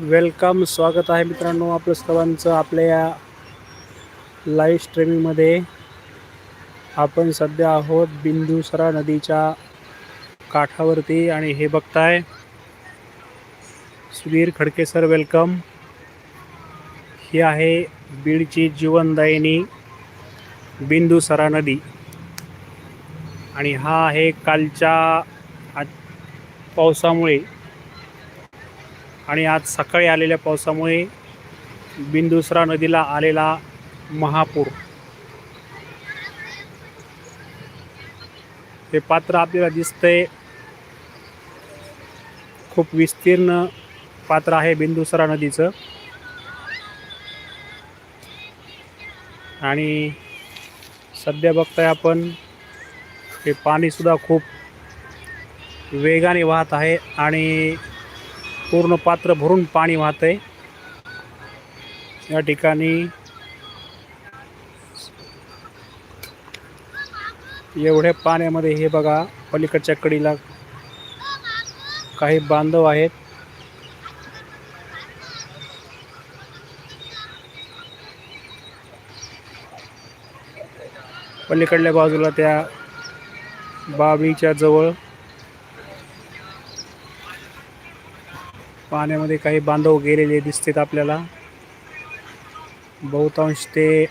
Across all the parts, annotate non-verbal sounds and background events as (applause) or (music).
Welcome स्वागत आहे मित्रांनो आपलं सर्वांचं आपल्या या लाईव्ह स्ट्रीमिंगमध्ये आपण सध्या आहोत बिंदुसरा नदीच्या काठावरती आणि हे बघताय. सुधीर खडके सर वेलकम ही आहे बीडची जीवनदायिनी बिंदुसरा नदी. आणि हा आहे कालच्या आ पावसामुळे आणि आज सकाळी आलेल्या पावसामुळे बिंदुसरा नदीला आलेला महापूर. हे पात्र आपल्याला दिसतंय. खूप विस्तीर्ण पात्र आहे बिंदुसरा नदीचं. आणि सध्या बघताय आपण हे पाणीसुद्धा खूप वेगाने वाहत आहे आणि पूर्ण पात्र भरून पाणी वाहत आहे या ठिकाणी एवढ्या पाण्यामध्ये हे बघा पलीकडच्या कडीला काही बांधव आहेत. पलीकडल्या बाजूला त्या बावीच्या जवळ पाण्यामध्ये काही बांधव गेलेले दिसतात आपल्याला. बहुतांश ते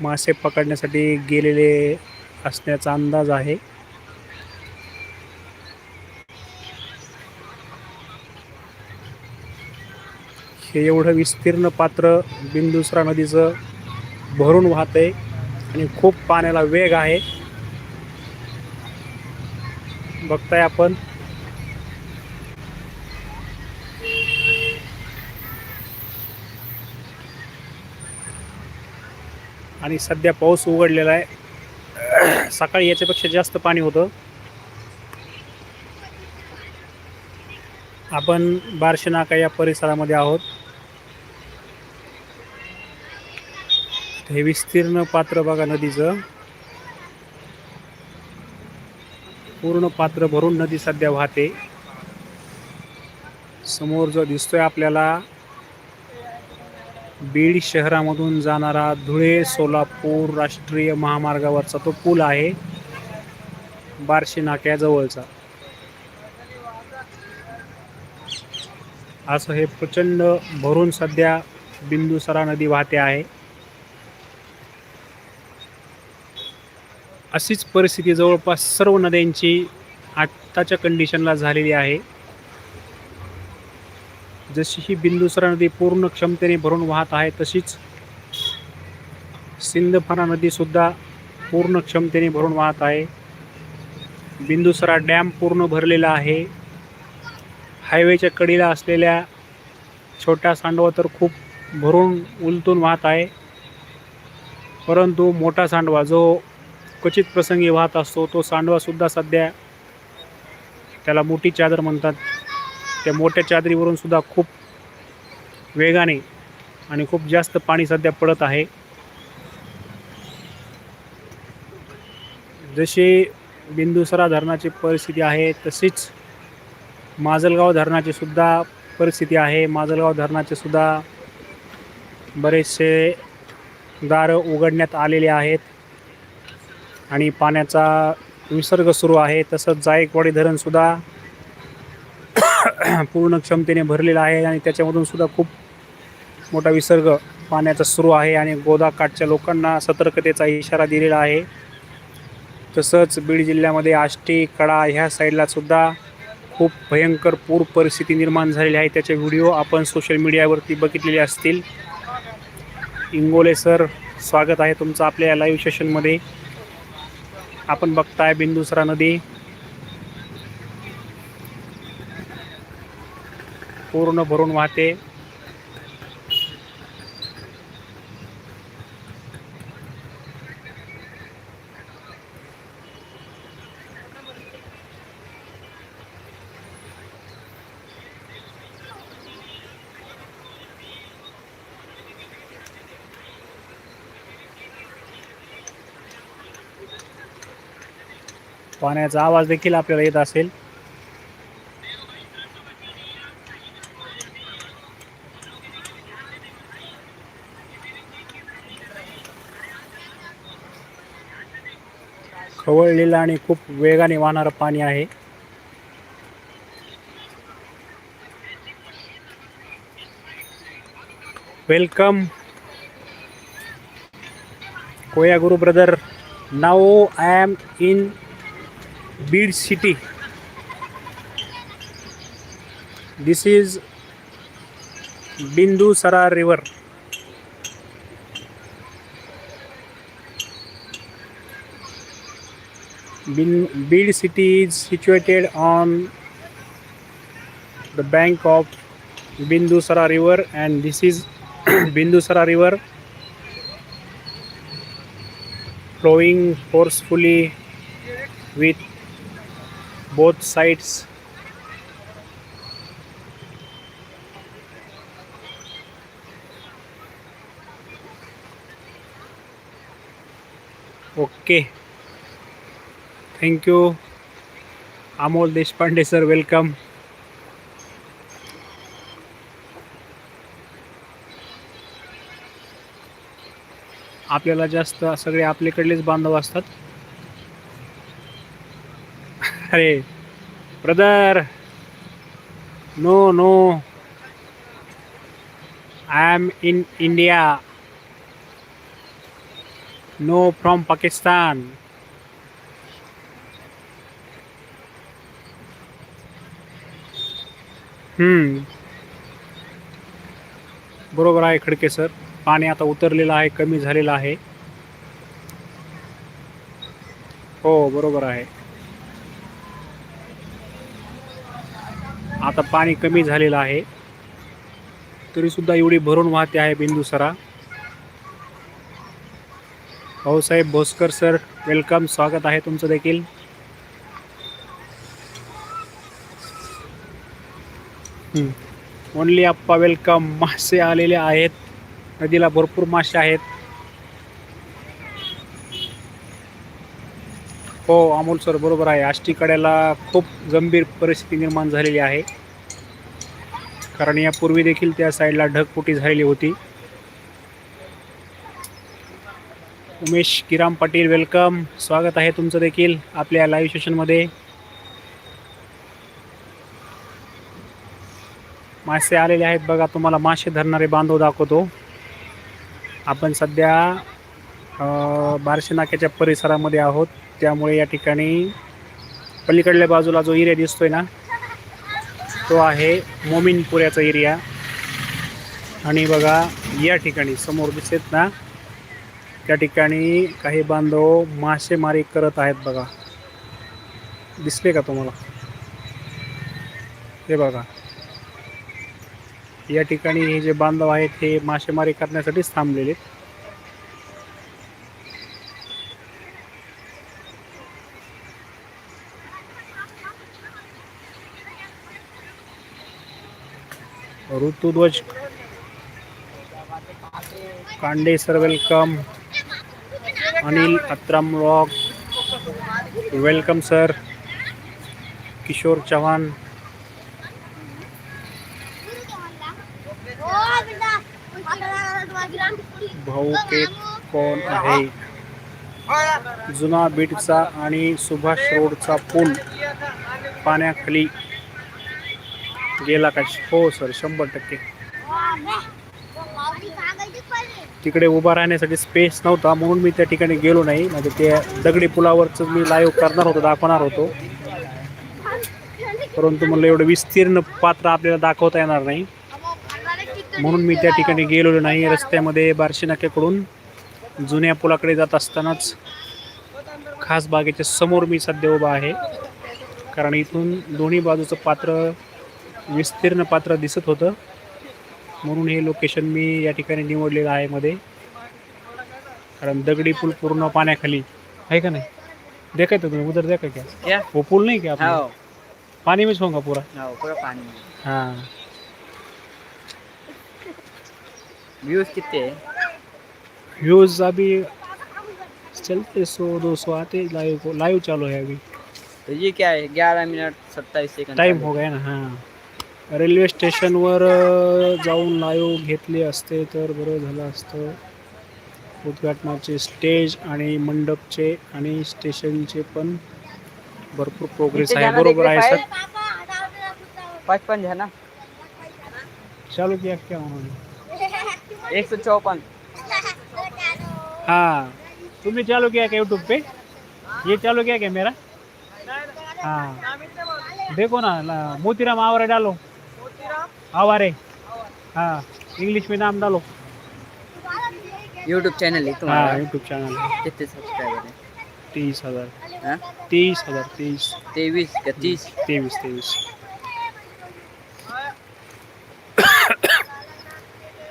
मासे पकडण्यासाठी गेलेले असण्याचा अंदाज आहे. हे एवढं विस्तीर्ण पात्र बिंदुसरा नदीचं भरून वाहत आहे आणि खूप पाण्याला वेग आहे. बघताय आपण. आणि सध्या पाऊस उघडलेला आहे. सकाळी याच्यापेक्षा जास्त पाणी होतं. आपण बार्शी नाका या परिसरामध्ये आहोत. हे विस्तीर्ण पात्र बघा नदीचं. पूर्ण पात्र भरून नदी सध्या वाहते. समोर जो दिसतोय आपल्याला बीड शहरामधून जाणारा धुळे सोलापूर राष्ट्रीय महामार्गावरचा तो पूल आहे. बार्शी नाक्याजवळचा असं हे प्रचंड भरून सध्या बिंदुसरा नदी वाहते आहे. अशीच परिस्थिती जवळपास सर्व नद्यांची आत्ताच्या कंडिशनला झालेली आहे. जशी ही बिंदुसरा नदी पूर्ण क्षमतेने भरून वाहत आहे तशीच सिंधफणा नदीसुद्धा पूर्ण क्षमतेने भरून वाहत आहे. बिंदुसरा डॅम पूर्ण भरलेला आहे. हायवेच्या कडीला असलेल्या छोट्या सांडवा तर खूप भरून उलटून वाहत आहे. परंतु मोठा सांडवा जो क्वचित प्रसंगी वाहत असतो तो सांडवासुद्धा सध्या त्याला मोठी चादर म्हणतात. त्या मोठ्या चादरीवरून सुद्धा खूप वेगाने आणि खूप जास्त पाणी सध्या पडत आहे. जशी बिंदुसरा धरणाची परिस्थिती आहे तशीच माजलगाव धरणाची सुद्धा परिस्थिती आहे. माजलगाव धरणाचे सुद्धा बरेचसे दारं उघडण्यात आलेले आहेत आणि पाण्याचा विसर्ग सुरू आहे. तसंच जायकवाडी धरणसुद्धा (clears throat) पूर्ण क्षमतेने भरलेला आहे आणि त्याच्यामधून सुद्धा खूप मोठा विसर्ग पाण्याचा सुरू आहे आणि गोदाकाठच्या लोकांना सतर्कतेचा इशारा दिलेला आहे. तसंच बीड जिल्ह्यामध्ये आष्टी कडा ह्या साईडला सुद्धा खूप भयंकर पूर परिस्थिती निर्माण झालेली आहे. त्याचे व्हिडिओ आपण सोशल मीडियावरती बघितलेले असतील. इंगोले सर स्वागत आहे तुमचं आपल्या या लाईव्ह सेशनमध्ये आपण बघताय बिंदुसरा नदी. पूर्ण भरून वाहते. पाण्याचा आवाज देखील आपल्याला येत असेल. खवळलेलं आणि खूप वेगाने वाहणारं पाणी आहे. Welcome. Koya Guru brother now I am in Beed city this is Bindusara river Bid city is situated on the bank of Bindusara river and this is (clears throat) Bindusara river flowing forcefully with both sides. Okay thank you Amol Deshpande sir welcome आपल्याला जास्त सगळे आपल्याकडलेच बांधव असतात. अरे brother no no I am in India no from Pakistan बरोबर आहे Khadke sir. पाणी आता उतरलेलं आहे कमी झालेलं आहे. हो बरोबर आहे. आता पाणी कमी झालेलं आहे. तरी सुद्धा एवढी भरून वाहते आहे बिंदुसरा. भाऊसाहेब भोसकर सर वेलकम स्वागत आहे तुमचं देखील. ओनली आप्पा वेलकम मासे आलेले आहेत. नदीला भरपूर मासे आहेत. हो अमोल सर बरोबर आहे. आष्टी कड्याला खूप गंभीर परिस्थिती निर्माण झालेली आहे. कारण यापूर्वी देखील त्या साईडला ढगफुटी झालेली होती. उमेश किराम पाटील वेलकम स्वागत आहे तुमचं देखील आपल्या लाईव्ह सेशनमध्ये मासे आलेले आहेत बघा तुम्हाला मासे धरणारे बांधव दाखवतो. आपण सध्या बारशे नाक्याच्या परिसरामध्ये आहोत. त्यामुळे या ठिकाणी पलीकडल्या बाजूला जो एरिया दिसतोय ना तो आहे मोमीनपुऱ्याचा एरिया. आणि बघा या ठिकाणी समोर दिसत ना त्या ठिकाणी काही बांधव मासेमारी करत आहेत बघा. दिसले का तुम्हाला? हे बघा. या ठिकाणी हे जे बांधव आहेत हे मासेमारी करण्यासाठीच थांबलेले. Rutudhwaj Kande sir welcome Anil Atram rock welcome sir Kishor Chavan भाऊ के कोण आहे? जुना बीटचा आणि सुभाष रोडचा पूल पाण्याखाली गेला का? हो सर शंभर टक्के. तिकडे उभा राहण्यासाठी स्पेस नव्हता म्हणून मी त्या ठिकाणी गेलो नाही. म्हणजे त्या दगडी पुलावरचं मी लाईव्ह करणार होतो दाखवणार होतो. परंतु म्हणलं एवढं विस्तीर्ण पात्र आपल्याला दाखवता येणार नाही. म्हणून मी त्या ठिकाणी गेलेलो नाही. रस्त्यामध्ये बार्शी नाक्याकडून जुन्या पुलाकडे जात असतानाच खास बागेच्या समोर मी सध्या उभा आहे. कारण इथून दोन्ही बाजूचं पात्र विस्तीर्ण पात्र दिसत होतं. म्हणून हे लोकेशन मी या ठिकाणी निवडलेलं आहे मध्ये. कारण दगडी पूल पूर्ण पाण्याखाली. आहे का नाही? देखा तो तुम्ही? उधर देखा क्या क्या वो पूल नहीं क्या आपने? हाँ. पानी में होगा पूरा. हाँ में हाँ. व्यूज कितने हैं व्यूज अभी चलते सौ दो सौ आते लाइव को लाइव चालू है अभी. तो ये क्या है ग्यारह मिनट सत्ताईस सेकंड टाईम हो गया ना हां. रेल्वे स्टेशनवर अ, जाऊन लाईव्ह घेतले असते तर बरं झालं असतं. उद्घाटनाचे स्टेज आणि मंडपचे आणि स्टेशनचे पण भरपूर प्रोग्रेस इथे आहे. जाणार बरोबर आहे इकडे सर? पचपन है ना. चालू किया क्या उन्होंने? एक सौ चौपन हाँ. तुमने चालू किया क्या यूट्यूब पे? ये चालू किया क्या मेरा? हाँ. देखो ना मोतीराम आवारे डालो. आवारे. हाँ. इंग्लिश में नाम डालो. यूट्यूब चैनल है हाँ तुम्हारा यूट्यूब चैनल कितने सब्सक्राइबर है तीस हजार? तीस हजार तीस. तेईस का तीस? तेवीस.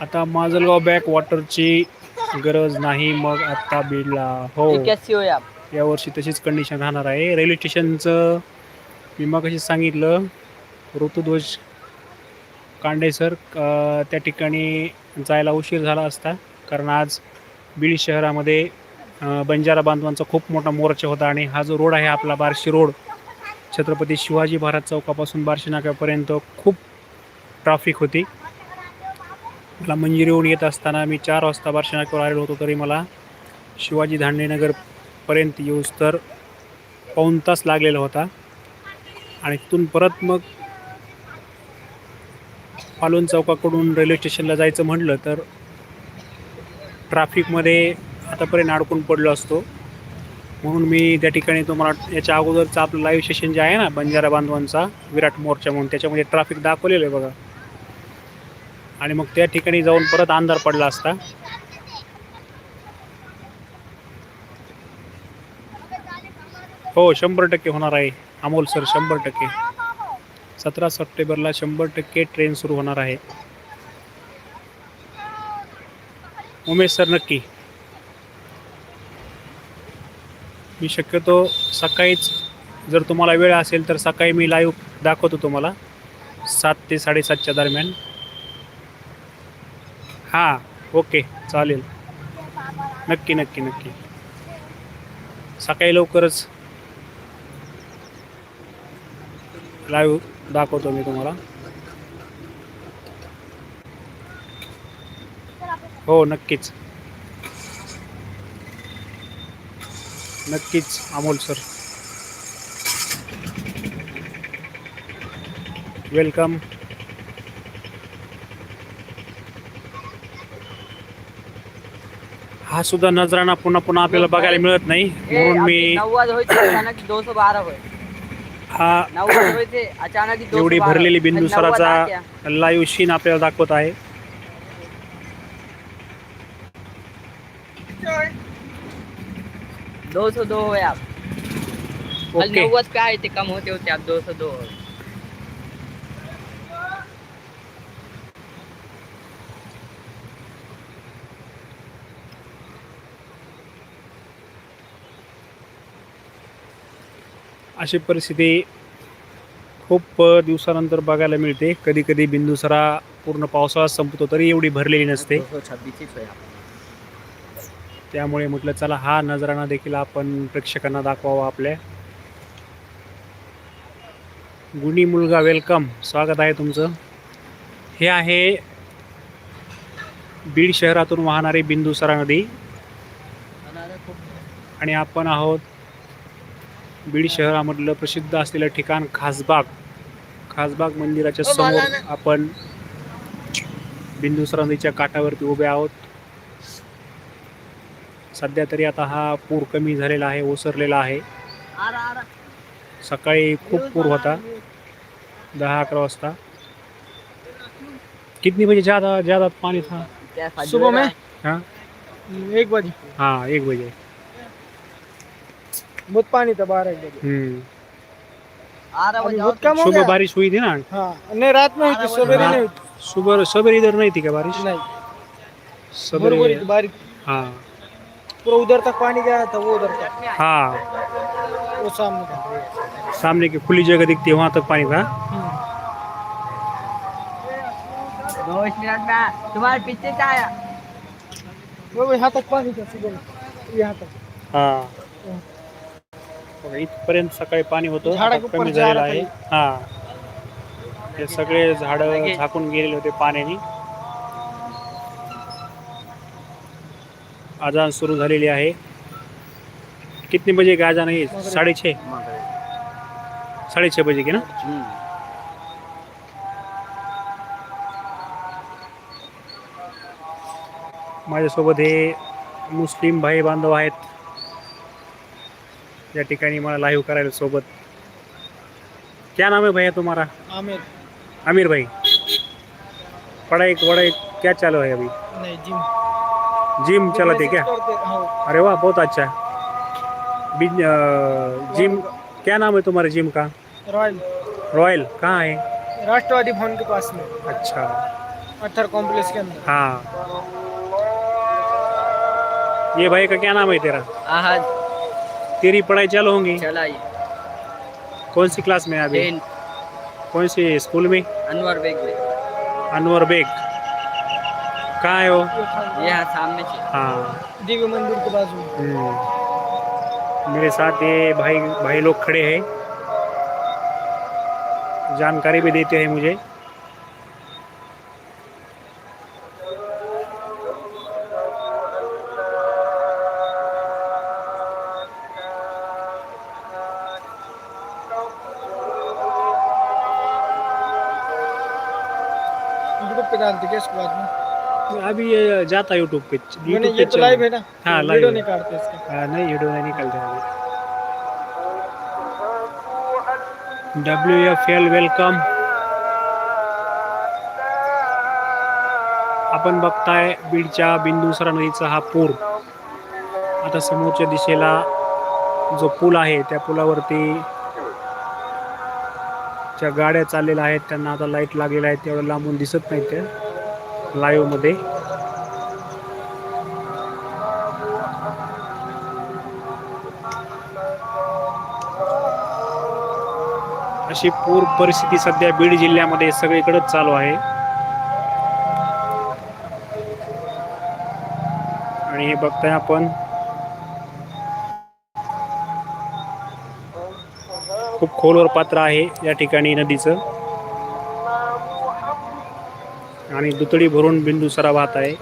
आता माजलगाव बॅक वॉटरची गरज नाही मग आता बीडला. हो. ये कैसी हो आप यावर्षी तशीच कंडिशन राहणार आहे. रेल्वे स्टेशनचं मी मगाशी सांगितलं ऋतुध्वज कांडे सर अ, त्या ठिकाणी जायला उशीर झाला असता. कारण आज बीड शहरामध्ये अ, बंजारा बांधवांचा खूप मोठा मोर्चा होता आणि हा जो रोड आहे आपला बार्शी रोड छत्रपती शिवाजी महाराज चौकापासून बार्शी नाक्यापर्यंत खूप ट्रॅफिक होती. मला मंजिरीहून येत असताना मी चार वाजता बार्शनाकडे आलेलो होतो तरी मला शिवाजी धांडेनगरपर्यंत येऊस तर पाऊण तास लागलेला होता. आणि तिथून परत मग पालवण चौकाकडून रेल्वे स्टेशनला जायचं म्हटलं तर ट्रॅफिकमध्ये आतापर्यंत अडकून पडलो असतो. म्हणून मी त्या ठिकाणी तुम्हाला याच्या अगोदरचं आपलं लाईव्ह सेशन जे आहे ना बंजारा बांधवांचा विराट मोर्चा म्हणून त्याच्यामध्ये ट्रॅफिक दाखवलेलं आहे बघा. आणि मग त्या ठिकाणी जाऊन परत अंधार पडला असता. हो शंभर टक्के होणार आहे. अमोल सर शंभर टक्के. सतरा सप्टेंबरला शंभर टक्के ट्रेन सुरू होणार आहे. उमेश सर नक्की. मी शक्यतो सकाळीच जर तुम्हाला वेळ असेल तर सकाळी मी लाईव्ह दाखवतो तुम्हाला. सात ते साडेसातच्या दरम्यान. हां ओके चालेल. नक्की नक्की नक्की. सकाळी लवकरच लाईव्ह दाखवतो मी तुम्हाला. हो नक्कीच. नक्कीच अमोल सर वेलकम हा सुद्धा नजराणा पुन्हा पुन्हा आपल्याला बघायला मिळत नाही. म्हणून मी नव्वद अचानक दो सौ हा नव्वद अचानक 212 एवढी भरलेली फिर नव्वद आ गया. लाईव्ह शीन आपल्याला दाखवत आहे. दो सौ दो हुए आप. ओके नव्वद पे आए थे कम होते होते आप दो सौ दो हो अशी परिस्थिती खूप दिवसानंतर बघायला मिळते. कधी कधी बिंदुसरा पूर्ण पावसाळा संपतो तरी एवढी भरलेली नसते. त्यामुळे म्हटलं चला हा नजराणा देखील आपण प्रेक्षकांना दाखवावा आपल्या. गुणी मुलगा वेलकम स्वागत आहे तुमचं. हे आहे बीड शहरातून वाहणारी बिंदुसरा नदी. आणि आपण आहोत बीड शहरामधलं प्रसिद्ध असलेलं ठिकाण खासबाग. खासबाग मंदिराच्या समोर आपण बिंदुसरा नदीच्या काठावरती उभे आहोत. सध्या तरी आता हा पूर कमी झालेला आहे ओसरलेला आहे. सकाळी खूप पूर होता. दहा अकरा वाजता. कितनी बजे ज़्यादा ज़्यादा पानी था? सुबह में? है? हाँ? एक बजे. हाँ एक बजे. बहुत पानी था बारह एक बजे हो सुबह बारिश हुई थी ना? हाँ नहीं रात में हुई थी सवेरे नहीं हुई सुबह सवेरे इधर नहीं थी क्या बारिश? नहीं। सवेरे बारिश हाँ। पूरा उधर तक पानी गया था वो उधर तक। हाँ। वो सामने था। सामने की खुली जगह दिखती है वहाँ तक पानी था। दो मिनट में तुम्हारे पीछे से आया। वो यहाँ तक पानी था सुबह। यहाँ तक। हाँ। बघा, इथपर्यंत सकाळी पाणी होतं आता कमी झालेलं आहे. हा. हे सगळे झाडं झाकून गेलेले होते पाण्याने. अजान सुरू झालेली आहे. कितने बजे का अजान आहे? साडे छे साडे छे बजे की ना? माझ्यासोबत हे मुस्लिम भाई बांधव आहेत. या ठिकाणी मला लाईव्ह करायला सोबत. क्या नाम है भैया तुम्हारा? आमिर. आमिर भाई. पढ़ाई वढ़ाई क्या चालू है अभी? नहीं जिम जिम चलाते क्या? हो. अरे वाह बहुत अच्छा. जिम क्या नाम है तुम्हारे जिम का? रॉयल रॉयल कहाँ है? राष्ट्रवादी भवन के पास में. अच्छा. पत्थर कॉम्प्लेक्स के अंदर. हाँ. ये भाई का क्या नाम है तेरा? आहद. तेरी पढ़ाई चालू होंगी? चलाइए कौन सी क्लास में अभी? कौन सी स्कूल में? अनवर बेग में। अनवर बेग। कहाँ है वो? यहाँ सामने हाँ। दिव्य मंदिर के बाजू में। हम्म। मेरे साथ ये भाई भाई लोग खड़े हैं। जानकारी भी देते हैं मुझे। अभी ये जाता यूट्यूब पे मैंने यूट्यूब ये पे तो लाइव है ना हाँ, वीडियो live है। नहीं काटते इसका। हाँ, नहीं वीडियो नहीं निकलते अभी डब्ल्यू एफ एल वेलकम आपण बघताय बीडच्या बिंदुसरा नदीचा हा पूर आता समोरच्या दिशेला जो पूल आहे त्या पुलावरती ज्या गाड्या चाललेल्या आहेत त्यांना आता लाइट लागलेल्या आहेत तेवढं लांबून दिसत नाही त्या लाईव्हमध्ये. अशी पूर परिस्थिती सध्या बीड जिल्ह्यामध्ये सगळीकडेच चालू आहे. आणि हे बघताय आपण. खूप खोलवर पात्र आहे या ठिकाणी नदीचं. आणि दुतडी भरून बिंदू बिंदुसरा वाहत आहे.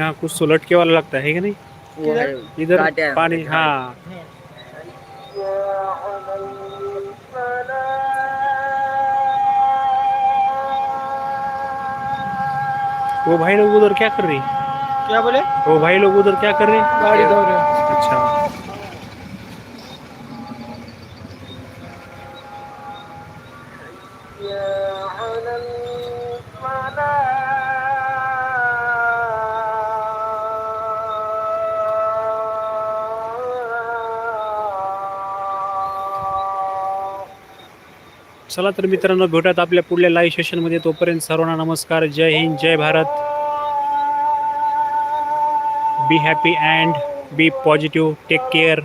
यहाँ कुछ सुलट के वाला लगता है कि नहीं? वो इधर पानी हाँ। वो भाई लोग उधर क्या कर रहे हैं? क्या बोले? वो भाई लोग उधर क्या कर रहे हैं? गाड़ी धो रहे हैं। अच्छा। चला तर मित्रांनो भेटत आपल्या पुढल्या लाईव्ह सेशनमध्ये तोपर्यंत सर्वांना नमस्कार जय हिंद जय Bharat. Be happy and be positive take care